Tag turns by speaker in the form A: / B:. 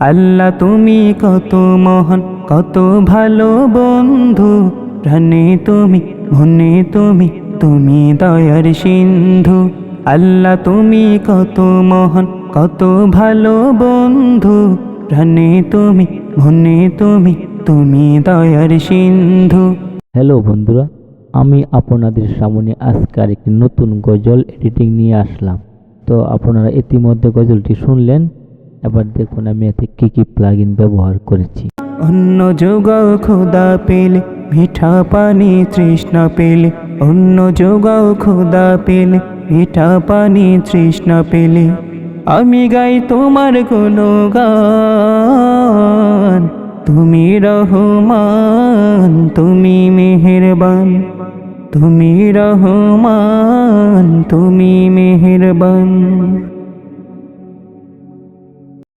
A: আল্লাহ তুমি কত মহান, কত ভালো বন্ধু। প্রাণে তুমি, মনে তুমি তুমি দয়ার সিন্ধু। আল্লাহ তুমি কত মহান, কত ভালো বন্ধু। প্রাণে তুমি, মনে তুমি তুমি দয়ার সিন্ধু।
B: হ্যালো বন্ধুরা, আমি আপনাদের সামনে আজকে একটি নতুন গজল এডিটিং নিয়ে আসলাম। তো আপনারা ইতিমধ্যে গজলটি শুনলেন। এবার দেখুন আমি এতে কী কী প্লাগইন ব্যবহার করেছি।
A: অন্য যোগাও খোদা পেলে, মিঠা পানি তৃষ্ণা পেলে। অন্য যোগাও খোদা পেলে, মিঠা পানি তৃষ্ণা পেলে। আমি গাই তোমার কোনো গান তুমি রহমান, তুমি মেহেরবান। তুমি রহমান, তুমি মেহেরবান।